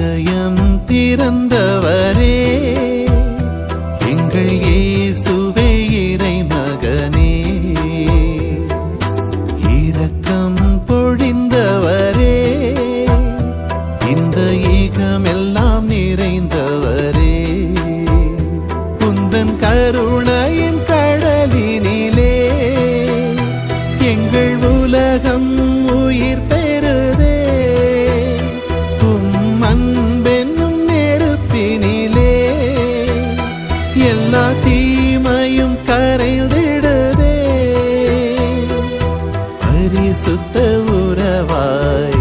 இதயம் திறந்தவரே. எங்கள் இயேசுவே இறை மகனே இரக்கம் பொழிந்தவரே. இந்த ஈகமெல்லாம் நிறைந்தவரே. உந்தன் கருணையின் கடலினிலே எங்கள் உலகம் தீமையும் கரைந்திடுதே. பரிசுத்த உறவாய்